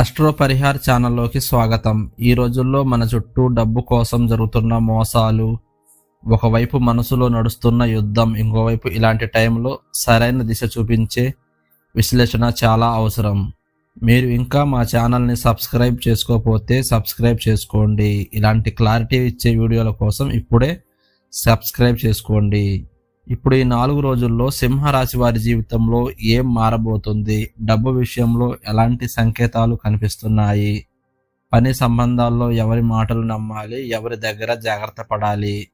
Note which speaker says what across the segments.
Speaker 1: Astro Parihar ఛానల్లోకి స్వాగతం. ఈ రోజుల్లో మన చుట్టూ డబ్బు కోసం జరుగుతున్న మోసాలు ఒకవైపు మనసులో నడుస్తున్న యుద్ధం ఇంకోవైపు ఇలాంటి టైంలో సరైన దిశ చూపించే విశ్లేషణ చాలా అవసరం. మీరు ఇంకా మా ఛానల్ని సబ్స్క్రైబ్ చేసుకోకపోతే సబ్స్క్రైబ్ చేసుకోండి. ఇలాంటి క్లారిటీ ఇచ్చే వీడియోల కోసం ఇప్పుడే సబ్స్క్రైబ్ చేసుకోండి. ఇప్పుడు ఈ నాలుగు రోజుల్లో సింహరాశి వారి జీవితంలో ఏం మారబోతుంది? డబ్బు విషయంలో ఎలాంటి సంకేతాలు కనిపిస్తున్నాయి? పని సంబంధాల్లో ఎవరి మాటలు నమ్మాలి? ఎవరి దగ్గర జాగ్రత్త పడాలి?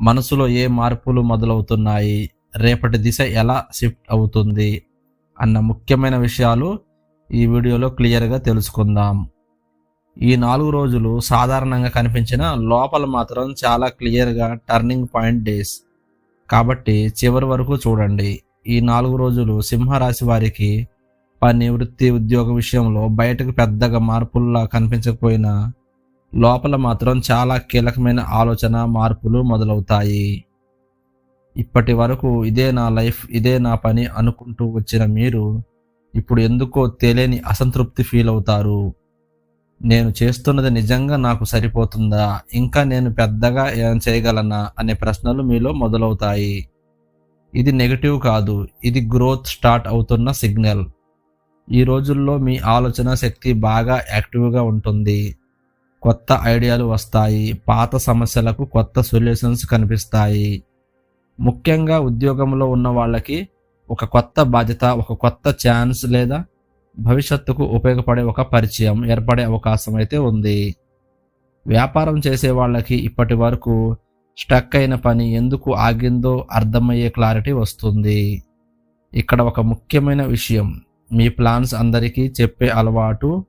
Speaker 1: మనసులో ఏ మార్పులు మొదలవుతున్నాయి? రేపటి దిశ ఎలా షిఫ్ట్ అవుతుంది? అన్న ముఖ్యమైన విషయాలు ఈ వీడియోలో క్లియర్గా తెలుసుకుందాం. ఈ నాలుగు రోజులు సాధారణంగా కనిపించిన లోపల మాత్రం చాలా క్లియర్గా టర్నింగ్ పాయింట్ డేస్. కాబట్టి చివరి వరకు చూడండి. ఈ నాలుగు రోజులు సింహరాశి వారికి పని వృత్తి ఉద్యోగ విషయంలో బయటకు పెద్దగా మార్పుల్లా కనిపించకపోయినా లోపల మాత్రం చాలా కీలకమైన ఆలోచన మార్పులు మొదలవుతాయి. ఇప్పటి వరకు ఇదే నా లైఫ్ ఇదే నా పని అనుకుంటూ వచ్చిన మీరు ఇప్పుడు ఎందుకో తెలియని అసంతృప్తి ఫీల్ అవుతారు నేను చేస్తున్నది నిజంగా నాకు సరిపోతుందా? ఇంకా నేను పెద్దగా ఏం చేయగలనా? అనే ప్రశ్నలు మీలో మొదలవుతాయి. ఇది నెగటివ్ కాదు. ఇది గ్రోత్ స్టార్ట్ అవుతున్న సిగ్నల్. ఈ రోజుల్లో మీ ఆలోచన శక్తి బాగా యాక్టివ్గా ఉంటుంది. కొత్త ఐడియాలు వస్తాయి. పాత సమస్యలకు కొత్త సొల్యూషన్స్ కనిపిస్తాయి. ముఖ్యంగా ఉద్యోగంలో ఉన్న వాళ్ళకి ఒక కొత్త బాధ్యత ఒక కొత్త ఛాన్స్ లేదా భవిష్యత్తుకు ఉపయోగపడే ఒక పరిచయం ఏర్పడే అవకాశం అయితే ఉంది. వ్యాపారం చేసే వాళ్ళకి ఇప్పటి వరకు స్టక్ అయిన పని ఎందుకు ఆగిందో అర్థమయ్యే క్లారిటీ వస్తుంది. ఇక్కడ ఒక ముఖ్యమైన విషయం మీ ప్లాన్స్ అందరికీ చెప్పే అలవాటు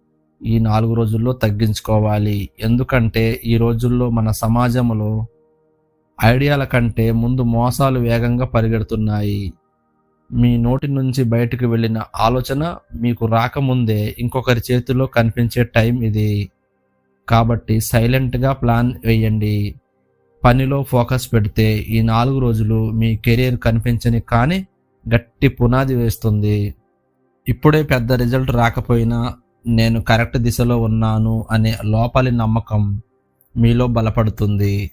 Speaker 1: ఈ నాలుగు రోజుల్లో తగ్గించుకోవాలి. ఎందుకంటే ఈ రోజుల్లో మన సమాజంలో ఐడియాల కంటే ముందు మోసాలు వేగంగా పరిగెడుతున్నాయి. మీ నోటి నుంచి బయటకు వెళ్ళిన ఆలోచన మీకు రాకముందే ఇంకొకరి చేతిలో కనిపించే టైం ఇది. కాబట్టి సైలెంట్గా ప్లాన్ వేయండి. పనిలో ఫోకస్ పెడితే ఈ నాలుగు రోజులు మీ కెరీర్ కనిపించని కానీ గట్టి పునాది వేస్తుంది. ఇప్పుడే పెద్ద రిజల్ట్ రాకపోయినా నేను కరెక్ట్ దిశలో ఉన్నాను అనే లోపలి నమ్మకం మీలో బలపడుతుంది.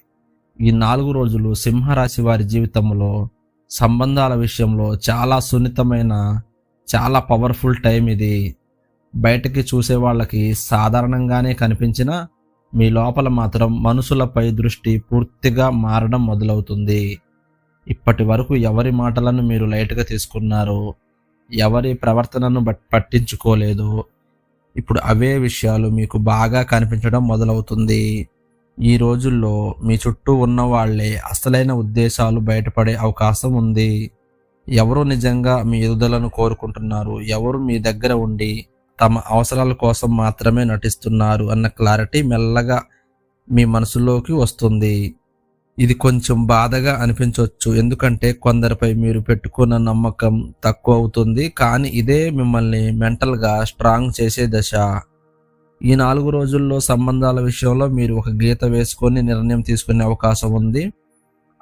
Speaker 1: ఈ నాలుగు రోజులు సింహరాశి వారి జీవితంలో సంబంధాల విషయంలో చాలా సున్నితమైన చాలా పవర్ఫుల్ టైం ఇది. బయటకి చూసే వాళ్ళకి సాధారణంగానే కనిపించిన మీ లోపల మాత్రం మనుషులపై దృష్టి పూర్తిగా మారడం మొదలవుతుంది. ఇప్పటి వరకు ఎవరి మాటలను మీరు లైట్గా తీసుకున్నారు ఎవరి ప్రవర్తనను బట్ పట్టించుకోలేదు. ఇప్పుడు అవే విషయాలు మీకు బాగా కనిపించడం మొదలవుతుంది. ఈ రోజుల్లో మీ చుట్టూ ఉన్న వాళ్ళే అసలైన ఉద్దేశాలు బయటపడే అవకాశం ఉంది. ఎవరు నిజంగా మీ ఎదుదలను కోరుకుంటున్నారు? ఎవరు మీ దగ్గర ఉండి తమ అవసరాల కోసం మాత్రమే నటిస్తున్నారు అన్న క్లారిటీ మెల్లగా మీ మనసులోకి వస్తుంది. ఇది కొంచెం బాధగా అనిపించవచ్చు ఎందుకంటే కొందరిపై మీరు పెట్టుకున్న నమ్మకం తక్కువ అవుతుంది. కానీ ఇదే మిమ్మల్ని మెంటల్గా స్ట్రాంగ్ చేసే దశ. ఈ నాలుగు రోజుల్లో సంబంధాల విషయంలో మీరు ఒక గీత వేసుకొని నిర్ణయం తీసుకునే అవకాశం ఉంది.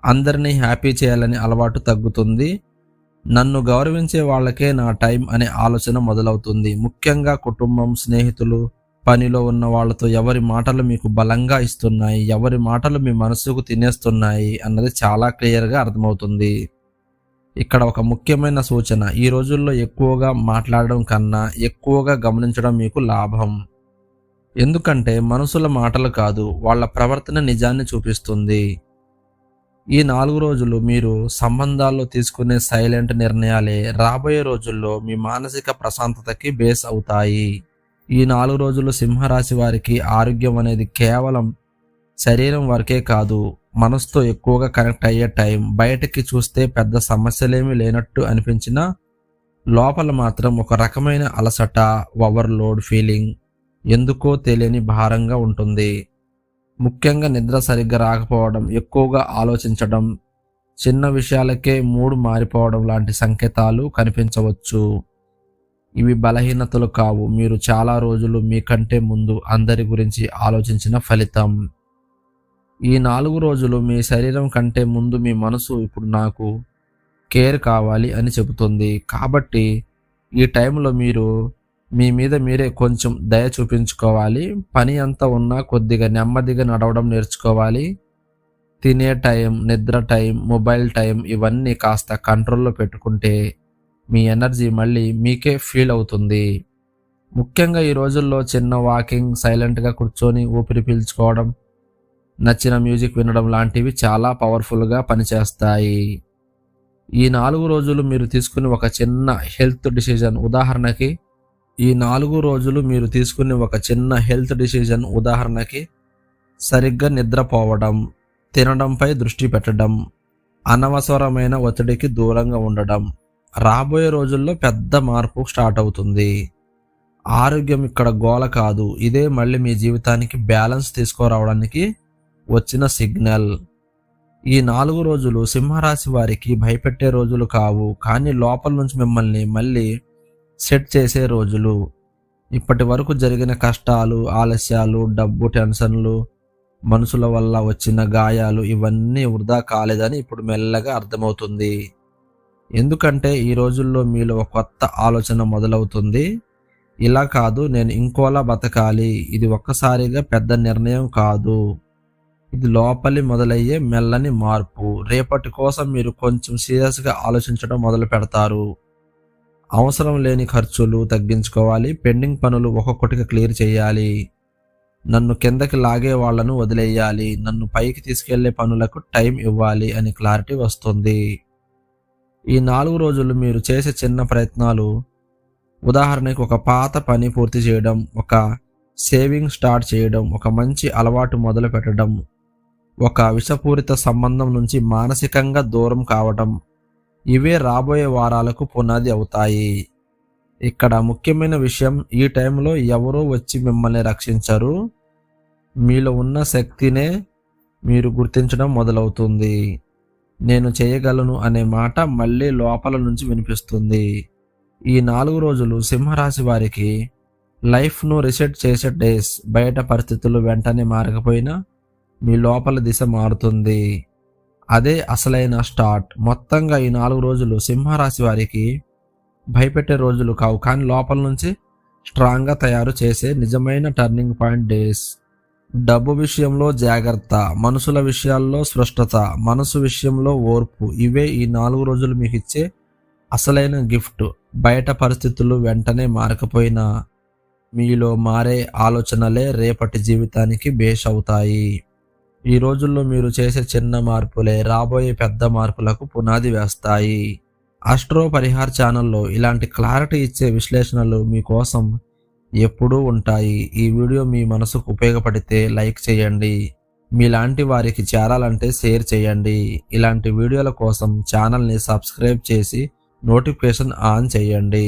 Speaker 1: అందరినీ హ్యాపీ చేయాలని అలవాటు తగ్గుతుంది. నన్ను గౌరవించే వాళ్ళకే నా టైం అనే ఆలోచన మొదలవుతుంది. ముఖ్యంగా కుటుంబం స్నేహితులు పనిలో ఉన్న వాళ్ళతో ఎవరి మాటలు మీకు బలంగా ఇస్తున్నాయి ఎవరి మాటలు మీ మనసుకు తినేస్తున్నాయి అన్నది చాలా క్లియర్గా అర్థమవుతుంది. ఇక్కడ ఒక ముఖ్యమైన సూచన. ఈ రోజుల్లో ఎక్కువగా మాట్లాడడం కన్నా ఎక్కువగా గమనించడం మీకు లాభం. ఎందుకంటే మనుషుల మాటలు కాదు వాళ్ళ ప్రవర్తన నిజాన్ని చూపిస్తుంది. ఈ నాలుగు రోజులు మీరు సంబంధాల్లో తీసుకునే సైలెంట్ నిర్ణయాలే రాబోయే రోజుల్లో మీ మానసిక ప్రశాంతతకి బేస్ అవుతాయి. ఈ నాలుగు రోజులు సింహరాశి వారికి ఆరోగ్యం అనేది కేవలం శరీరం వరకే కాదు మనసుతో ఎక్కువగా కనెక్ట్ అయ్యే టైం బయటకి చూస్తే పెద్ద సమస్యలేమీ లేనట్టు అనిపించినా లోపల మాత్రం ఒక రకమైన అలసట ఓవర్లోడ్ ఫీలింగ్ ఎందుకో తెలియని భారంగా ఉంటుంది. ముఖ్యంగా నిద్ర సరిగ్గా రాకపోవడం ఎక్కువగా ఆలోచించడం చిన్న విషయాలకే మూడు మారిపోవడం లాంటి సంకేతాలు కనిపించవచ్చు. ఇవి బలహీనతలు కావు. మీరు చాలా రోజులు మీకంటే ముందు అందరి గురించి ఆలోచించిన ఫలితం. ఈ నాలుగు రోజులు మీ శరీరం కంటే ముందు మీ మనసు ఇప్పుడు నాకు కేర్ కావాలి అని చెబుతుంది. కాబట్టి ఈ టైంలో మీరు మీ మీద మీరే కొంచెం దయ చూపించుకోవాలి. పని అంతా ఉన్నా కొద్దిగా నెమ్మదిగా నడవడం నేర్చుకోవాలి. తినే టైం నిద్ర టైం మొబైల్ టైం ఇవన్నీ కాస్త కంట్రోల్లో పెట్టుకుంటే మీ ఎనర్జీ మళ్ళీ మీకే ఫీల్ అవుతుంది. ముఖ్యంగా ఈ రోజుల్లో చిన్న వాకింగ్ సైలెంట్గా కూర్చొని ఊపిరి పీల్చుకోవడం నచ్చిన మ్యూజిక్ వినడం లాంటివి చాలా పవర్ఫుల్గా పనిచేస్తాయి. ఈ నాలుగు రోజులు మీరు తీసుకుని ఒక చిన్న హెల్త్ డిసిజన్ ఉదాహరణకి ఈ నాలుగు రోజులు మీరు తీసుకునే ఒక చిన్న హెల్త్ డిసిజన్ ఉదాహరణకి సరిగ్గా నిద్రపోవడం తినడంపై దృష్టి పెట్టడం అనవసరమైన ఒత్తిడికి దూరంగా ఉండడం రాబోయే రోజుల్లో పెద్ద మార్పు స్టార్ట్ అవుతుంది. ఆరోగ్యం ఇక్కడ గోల కాదు. ఇదే మళ్ళీ మీ జీవితానికి బ్యాలెన్స్ తీసుకురావడానికి వచ్చిన సిగ్నల్. ఈ నాలుగు రోజులు సింహరాశి వారికి భయపెట్టే రోజులు కావు. కానీ లోపల నుంచి మిమ్మల్ని మళ్ళీ సెట్ చేసే రోజులు ఇప్పటి వరకు జరిగిన కష్టాలు ఆలస్యాలు డబ్బు టెన్షన్లు మనుషుల వల్ల వచ్చిన గాయాలు ఇవన్నీ వృధా కాలేదని ఇప్పుడు మెల్లగా అర్థమవుతుంది. ఎందుకంటే ఈ రోజుల్లో మీలో ఒక కొత్త ఆలోచన మొదలవుతుంది. ఇలా కాదు నేను ఇంకోలా బతకాలి. ఇది ఒక్కసారిగా పెద్ద నిర్ణయం కాదు. ఇది లోపలి మొదలయ్యే మెల్లని మార్పు. రేపటి కోసం మీరు కొంచెం సీరియస్గా ఆలోచించడం మొదలు పెడతారు అవసరం లేని ఖర్చులు తగ్గించుకోవాలి. పెండింగ్ పనులు ఒక్కొక్కటిగా క్లియర్ చేయాలి. నన్ను కిందకి లాగే వాళ్ళను వదిలేయాలి. నన్ను పైకి తీసుకెళ్ళే పనులకు టైం ఇవ్వాలి అని క్లారిటీ వస్తుంది. ఈ నాలుగు రోజులు మీరు చేసే చిన్న ప్రయత్నాలు ఉదాహరణకు ఒక పాత పని పూర్తి చేయడం ఒక సేవింగ్ స్టార్ట్ చేయడం ఒక మంచి అలవాటు మొదలు పెట్టడం ఒక విషపూరిత సంబంధం నుంచి మానసికంగా దూరం కావడం ఇవే రాబోయే వారాలకు పునాది అవుతాయి. ఇక్కడ ముఖ్యమైన విషయం ఈ టైంలో ఎవరో వచ్చి మిమ్మల్ని రక్షించరు. మీలో ఉన్న శక్తినే మీరు గుర్తించడం మొదలవుతుంది. నేను చేయగలను అనే మాట మళ్ళీ లోపల నుంచి వినిపిస్తుంది. ఈ నాలుగు రోజులు సింహరాశి వారికి లైఫ్ను రిసెట్ చేసే డేస్ బయట పరిస్థితులు వెంటనే మారకపోయినా మీ లోపల దిశ మారుతుంది. అదే అసలైన స్టార్ట్. మొత్తంగా ఈ నాలుగు రోజులు సింహరాశి వారికి భయపెట్టే రోజులు కావు. కానీ లోపల నుంచి స్ట్రాంగ్గా తయారు చేసే నిజమైన టర్నింగ్ పాయింట్ డేస్. డబ్బు విషయంలో జాగ్రత్త మనుషుల విషయాల్లో స్పష్టత మనసు విషయంలో ఓర్పు. ఇవే ఈ నాలుగు రోజులు మీకు ఇచ్చే అసలైన గిఫ్ట్. బయట పరిస్థితులు వెంటనే మారకపోయినా మీలో మారే ఆలోచనలే రేపటి జీవితానికి బేస్ అవుతాయి. ఈ రోజుల్లో మీరు చేసే చిన్న మార్పులే రాబోయే పెద్ద మార్పులకు పునాది వేస్తాయి. అస్ట్రో పరిహార్ ఛానల్లో ఇలాంటి క్లారిటీ ఇచ్చే విశ్లేషణలు మీకోసం ఎప్పుడూ ఉంటాయి. ఈ వీడియో మీ మనసుకు ఉపయోగపడితే లైక్ చేయండి. మీలాంటి వారికి చేరాలంటే షేర్ చేయండి. ఇలాంటి వీడియోల కోసం ఛానల్ని సబ్స్క్రైబ్ చేసి నోటిఫికేషన్ ఆన్ చేయండి.